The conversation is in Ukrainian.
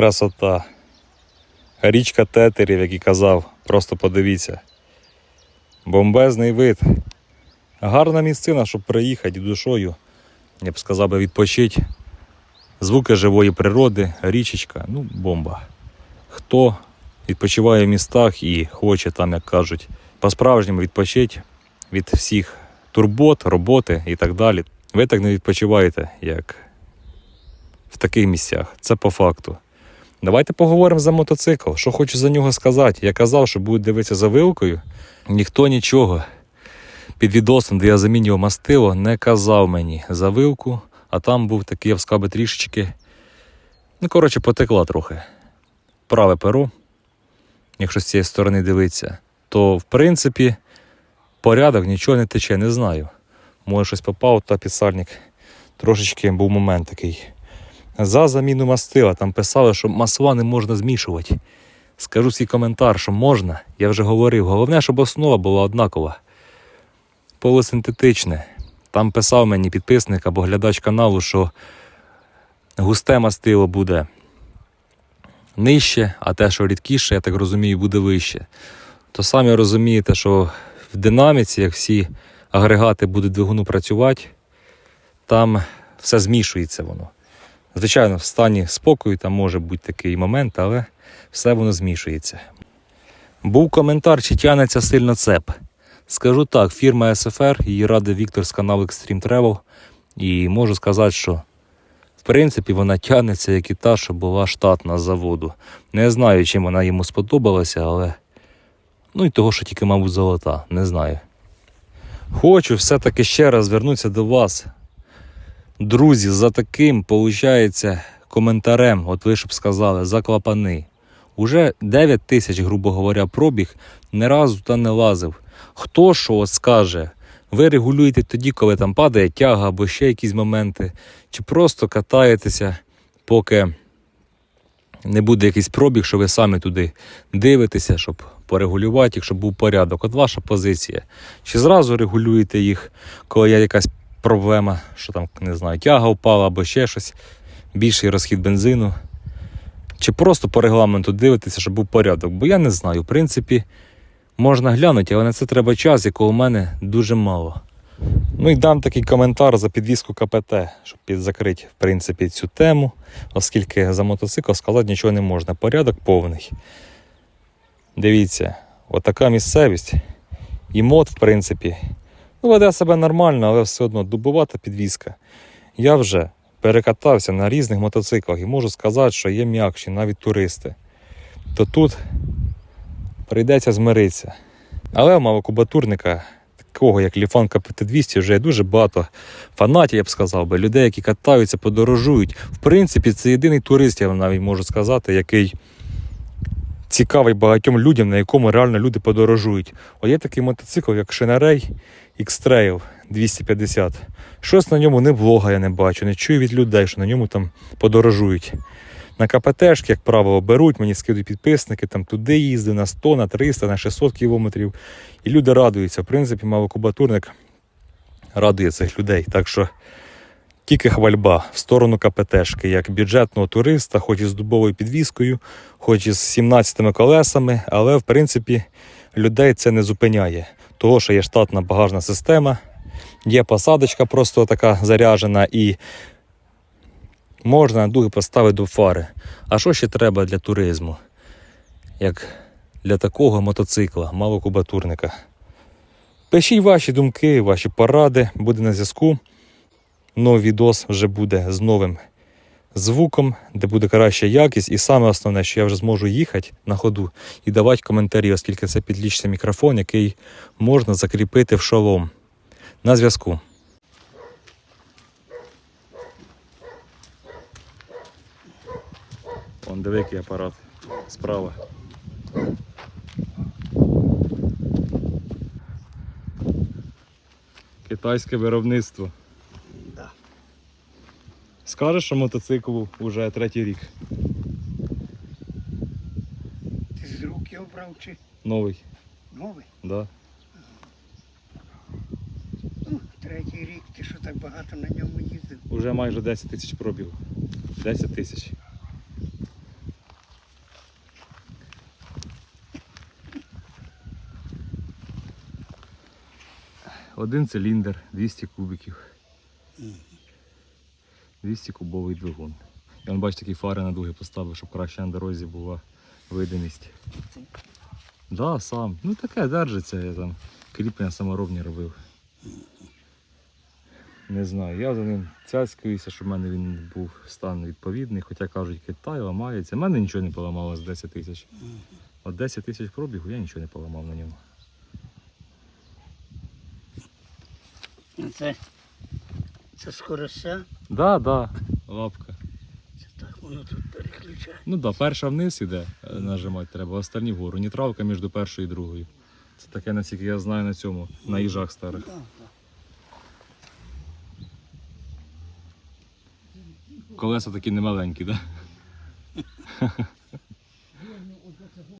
Красота. Річка тетерів, як і казав, просто подивіться. Бомбезний вид. Гарна місцина, щоб приїхати душою, я б сказав би, відпочити. Звуки живої природи, річечка, ну, бомба. Хто відпочиває в містах і хоче там, як кажуть, по-справжньому відпочити від всіх турбот, роботи і так далі. Ви так не відпочиваєте, як в таких місцях. Це по факту. Давайте поговоримо за мотоцикл. Що хочу за нього сказати. Я казав, що будуть дивитися за вилкою. Ніхто нічого під відосом, де я замінював мастило, не казав мені за вилку, а там був такий, я трішечки. Ну, коротше, потекла трохи. Праве перо, якщо з цієї сторони дивитися, то в принципі порядок нічого не тече, не знаю. Може щось попав, та підсальник. Трошечки був момент такий. За заміну мастила там писали, що масла не можна змішувати. Скажу свій коментар, що можна, я вже говорив. Головне, щоб основа була однакова. Полусинтетичне. Там писав мені підписник або глядач каналу, що густе мастило буде нижче, а те, що рідкіше, я так розумію, буде вище. То самі розумієте, що в динаміці, як всі агрегати будуть двигуну працювати, там все змішується воно. Звичайно, в стані спокою там може бути такий момент, але все воно змішується. Був коментар, чи тянеться сильно цеп. Скажу так, фірма SFR, її радив Віктор з каналу Extreme Travel. І можу сказати, що в принципі вона тягнеться, як і та, що була штатна з заводу. Не знаю, чим вона йому сподобалася, але. Ну і того, що тільки, мабуть, золота, не знаю. Хочу все-таки ще раз звернутися до вас. Друзі, за таким, виходить, коментарем, от ви щоб сказали, за клапани. Уже 9 тисяч, грубо говоря, пробіг, ні разу та не лазив. Хто що скаже? Ви регулюєте тоді, коли там падає тяга або ще якісь моменти, чи просто катаєтеся, поки не буде якийсь пробіг, що ви самі туди дивитеся, щоб порегулювати їх, щоб був порядок. От ваша позиція. Чи зразу регулюєте їх, коли є якась проблема, що там, не знаю, тяга впала або ще щось, більший розхід бензину. Чи просто по регламенту дивитеся, щоб був порядок? Бо я не знаю. В принципі, можна глянути, але на це треба час, якого у мене дуже мало. Ну і дам такий коментар за підвіску КПТ, щоб підзакрити, в принципі, цю тему, оскільки за мотоцикл сказати нічого не можна. Порядок повний. Дивіться, отака місцевість. І мод, в принципі, веде себе нормально, але все одно дубовата підвіска. Я вже перекатався на різних мотоциклах і можу сказати, що є м'якші, навіть туристи. То тут прийдеться змиритися. Але у мого кубатурника, такого як Ліфан КПТ-200, вже є дуже багато фанатів, я б сказав би, людей, які катаються, подорожують. В принципі, це єдиний турист, я навіть можу сказати, який цікавий багатьом людям, на якому реально люди подорожують. О, є такий мотоцикл, як Шинарей X-Trail 250. Щось на ньому не влога, я не бачу, не чую від людей, що на ньому там подорожують. На КПТшки, як правило, беруть, мені скидують підписники, там туди їздив на 100, на 300, на 600 кілометрів. І люди радуються. В принципі, малокубатурник радує цих людей. Так що тільки хвальба в сторону КПТшки, як бюджетного туриста, хоч і з дубовою підвіскою, хоч і з 17 колесами, але в принципі людей це не зупиняє. Того, що є штатна багажна система, є посадочка просто така заряджена і можна на дуги поставити до фари. А що ще треба для туризму? Як для такого мотоцикла, малокубатурника? Пишіть ваші думки, ваші поради, буде на зв'язку. Новий відос вже буде з новим звуком, де буде краща якість. І саме основне, що я вже зможу їхати на ходу і давати коментарі, оскільки це підлічний мікрофон, який можна закріпити в шолом. На зв'язку. Вон диви, апарат справа. Китайське виробництво. Скажеш, що мотоцикл вже третій рік. Ти з руки обрав чи? Новий. Новий? Так. Да. Ну, третій рік, ти що так багато на ньому їздив? Уже майже 10 тисяч пробігів. 10 тисяч. Один циліндр, 200 кубиків. 200 кубовий двигун. Я бачите, такі фари на дуги поставив, щоб краще на дорозі була видимість. Це- Да, сам. Ну таке держиться, я там кріплення саморобні робив. Не знаю, я за ним цяцькаюся, щоб в мене він був стан відповідний, хоча кажуть, Китай ламається. У мене нічого не поламало з 10 тисяч. От 10 тисяч пробігу я нічого не поламав на ньому. Ну, Це, це скорося. Да, да, лапка. Це так воно тут переключає. Ну да, перша вниз іде, е, нажимати треба, а останні вгору. Нітравка між першою і другою. Це таке, наскільки я знаю на цьому, на їжах старих. Да, да. Колеса такі немаленькі, так? Да?